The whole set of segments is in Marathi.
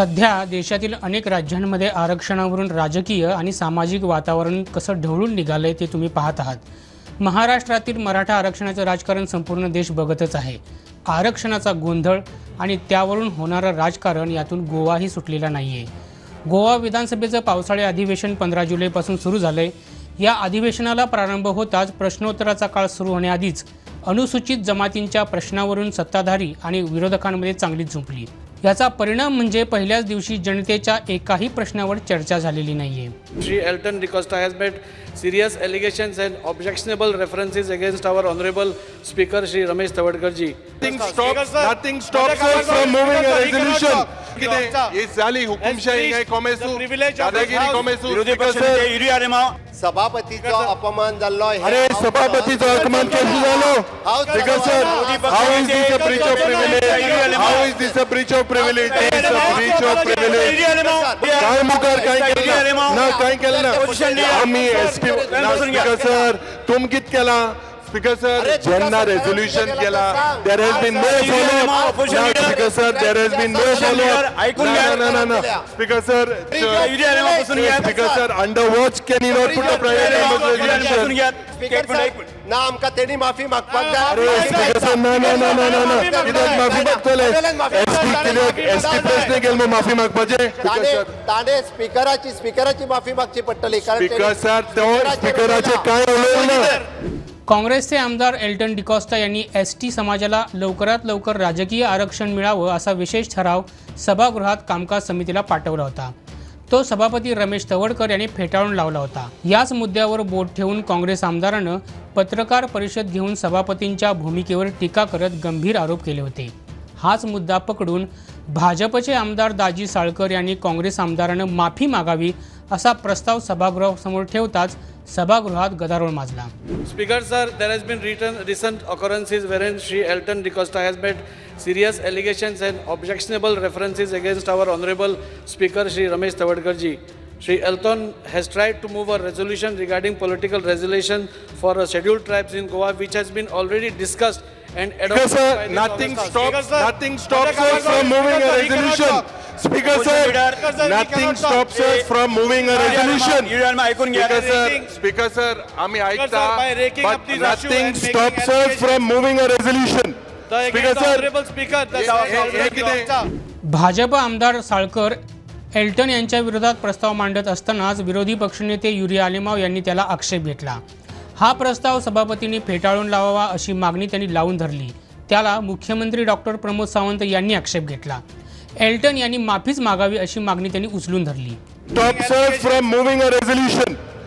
सध्या देशातील अनेक राज्यांमध्ये आरक्षणावरून राजकीय आणि सामाजिक वातावरण कसं ढवळून निघालंय ते तुम्ही पाहत आहात. महाराष्ट्रातील मराठा आरक्षणाचं राजकारण संपूर्ण देश बघतच आहे. आरक्षणाचा गोंधळ आणि त्यावरून होणारं राजकारण यातून गोवाही सुटलेला नाही आहे गोवा विधानसभेचं पावसाळी अधिवेशन पंधरा जुलैपासून सुरू झालंय. या अधिवेशनाला प्रारंभ होताच प्रश्नोत्तराचा काळ सुरू होण्याआधीच अनुसूचित जमातींच्या प्रश्नावरून सत्ताधारी आणि विरोधकांमध्ये चांगलीच झुंपली. याचा परिणाम म्हणजे पहिल्याच दिवशी जनतेच्या एकाही प्रश्नावर चर्चा झालेली नाहीये. Shri Elton D'Costa has made serious allegation and objectionable references against our honourable speaker Shri Ramesh Tawadkarji. झाली हुकुमशाही काय कॉमेसू विरोधी पक्ष सभापतीचो अपमान जाल्लो हे अरे सभापतीचो अपमान केशी जालो speaker sir how is this a breach of privilege how is this a breach of is a breach of privilege काय मुखार काय केलं? ना काय केलं? ना आम्ही एसटी स्पीकर सर तुम कित केला? स्पीकर सर जेन्ना रेझोल्युशन केला there has been no follow speaker sir there has been no follow ऐकून घ्या. ना ना ना स्पीकर सर युरी आरेमावपासून घ्या. Speaker sir under watch can you not put a private Yuri आरेमावपासून रेझोल्युशन घ्या. स्पीकर एक मिनिट, एक साहेब मिनिट. ना आमकां तेणी माफी मागपाक अरे जाय स्पीकर सर ना ना ना ना ना ना कित्याक माफी मागतले. एसटी कित्याक एसटी प्रश्न केल मग माफी मागपाचे. स्पीकर ताणे स्पीकराची स्पीकराची माफी मागची पडटली कारण स्पीकर सर तो स्पीकराचे काय उलयले ना काँग्रेसचे आमदार एल्टन डिकॉस्टा यांनी एस टी समाजाला लवकरात लवकर राजकीय आरक्षण मिळावं असा विशेष ठराव सभागृहात कामकाज समितीला पाठवला होता. तो सभापती रमेश तवडकर यांनी फेटाळून लावला होता. याच मुद्द्यावर बोट ठेवून काँग्रेस आमदारानं पत्रकार परिषद घेऊन सभापतींच्या भूमिकेवर टीका करत गंभीर आरोप केले होते. हाच मुद्दा पकडून भाजपचे आमदार दाजी साळकर यांनी काँग्रेस आमदारानं माफी मागावी असा प्रस्ताव सभागृहासमोर ठेवताच सभागृहात गदारोळ माजला. Speaker sir there has been return recent occurrences wherein Shri Elton D'Costa has made serious allegations and objectionable references against our honourable speaker Shri Ramesh Tawadkarji Shri Elton has tried to move a resolution regarding political resolution for uh, scheduled tribes in Goa which has been already discussed and Speaker adopted by sir, the nothing Congress. stops, nothing stops us from moving a resolution. Speaker sir, nothing stops us from moving a resolution. Yuri आरेमाव ऐकून घ्या Speaker sir, Speaker sir, आम्ही ऐकता, by raking up but these issues nothing and making stops us allegations. from moving a resolution. The Speaker against the sir, Honorable Speaker, the हे- हे- हे Honorable किती? DeCosta. भाजप आमदार साळकर एल्टन यांच्या विरोधात प्रस्ताव मांडत असतानाच विरोधी पक्षनेते युरी आलेमाव यांनी त्याला आक्षेप घेतला. हा प्रस्ताव सभापतींनी फेटाळून लावावा अशी मागणी त्यांनी लावून धरली. त्याला मुख्यमंत्री डॉक्टर प्रमोद सावंत यांनी आक्षेप घेतला. एल्टन यांनी माफीच मागावी अशी मागणी त्यांनी उचलून धरली.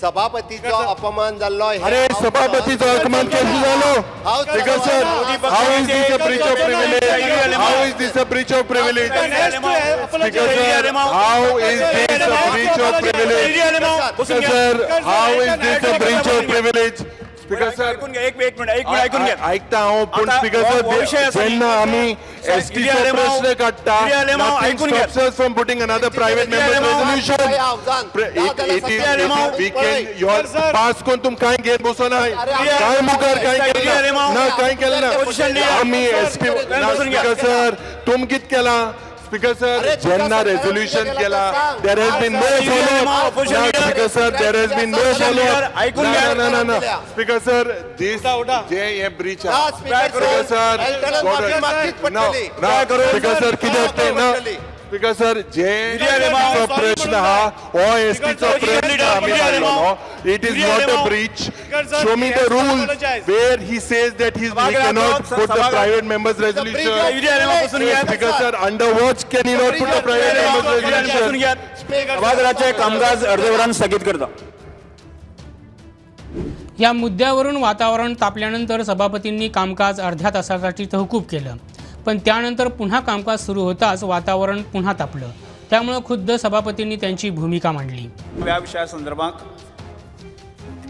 सभापतीचो अपमान जाल्लो हे अरे सभापतीचो अपमान केशी जालो speaker sir how is this a breach of privilege how is this a breach of privilege sir how is this a breach of privilege sir how is this a breach of privilege speaker sir ऐकून घ्या एक एक मिनिट एक मिनिट ऐकून घ्या ऐकता हांव पूण स्पीकर हो- हो विषय सर असा जेन्ना न्ही. आमी सर, एसटीचो युरी आलेमाव- प्रश्न nothing ऐकून घ्या. Alemao- we can your sir. पास कोण तुम काय घेत बसो नाही काय मुखार काय केलं ना काय केलं ना. आम्ही एसटी. स्पीकर सर तुम कित केला स्पीकर सर तुका रेझोल्युशन केला. There has been no follow. Speaker sir there has been no follow ऐकून. ना ना ना स्पीकर सर दिस. जे हे ब्रीच स्पीकर सर ना स्पीकर सर कितें असते ना. स्पीकर सर जे प्रश्न हा हो एसटीचो प्रश्न आमी मांडलो it is not a breach show me the rule where he says that he cannot put the private members resolution speaker sir under watch can you not put the private members resolution सभागृहाचे कामकाज अर्धवरान स्थगित करता. या मुद्द्यावरून वातावरण तापल्यानंतर सभापतींनी कामकाज अर्ध्या तासासाठी तहकूब केलं. पण त्यानंतर पुन्हा कामकाज सुरू होताच वातावरण पुन्हा तापलं. त्यामुळं खुद्द सभापतींनी त्यांची भूमिका मांडली. ह्या विशया संदर्भात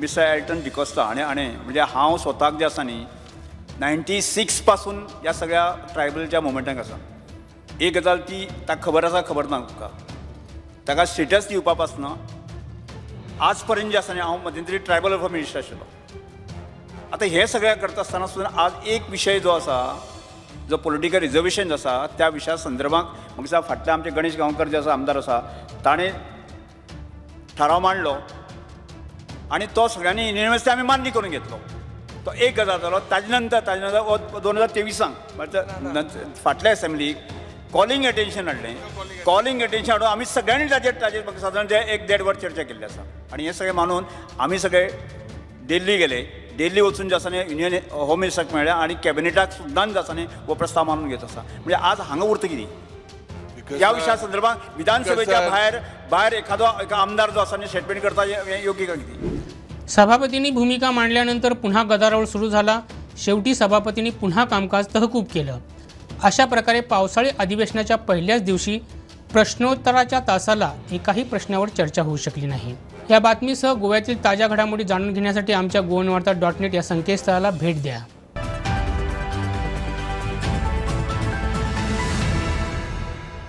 मिस्टर एल्टन डिकोस्टा हाणे हाणें म्हणजे हांव स्वताक जे आसा न्ही. नायन्टी सिक्सपासून ह्या सगळ्या ट्रायबलच्या मुवमेंटाक आसा एक गजाल ती ताका खबर आसा खबर ना तुका ताका स्टेटस दिवपा पासून आज पर्यंत जे आसा न्ही हांव मध्यंतरी ट्रायबल वेलफेअर मिनिस्टर आशिल्लो आतां हे सगळें करता आसतना सुद्दां आज एक विशय जो आसा जो पॉलिटिकल रिजर्वेशन आसा त्या विशया संदर्भांत म्हाका फाटल्या आमचे गणेश गांवकर जे आसा आमदार आसा ताणें थाराव मांडलो आनी तो सगळ्यांनी युनिव्हर्सिटी आमी मान्य करून घेतलो. तो एक गजाल जालो ताजे नंतर ताजे नंतर दोन हजार तेविसांक फाटल्या असेंब्लीक कॉलिंग अटेन्शन हाडलें कॉलिंग अटेन्शन हाडून आमी सगळ्यांनी ताजेर ताजेर म्हाका सादारण ते एक देड वर चर्चा केल्ली आसा आनी हे सगळें मानून आमी सगळे दिल्ली गेले. दिल्ली वचून जे आसा न्ही युनियन होम मिनिस्टराक मेळ्ळे आनी कॅबिनेटाक सुद्दां जे आसा न्ही हो प्रस्ताव मानून घेत आसा म्हणजे आज हांगा उरता कितें? ह्या विशया संदर्भात विधानसभेच्या भायर भायर एखादो एका आमदार जो आसा न्ही स्टेटमेंट करता हे योग्य का कितें? सभापतींनी भूमिका मांडल्यानंतर पुन्हा गदारोळ सुरू झाला. शेवटी सभापतींनी पुन्हा कामकाज तहकूब केलं. अशा प्रकारे पावसाळी अधिवेशनाच्या पहिल्याच दिवशी प्रश्नोत्तराच्या तासाला एकाही प्रश्नावर चर्चा होऊ शकली नाही. या बातमीसह गोव्यातील ताज्या घडामोडी जाणून घेण्यासाठी आमच्या गोवनवार्ता डॉट नेट या संकेतस्थळाला भेट द्या.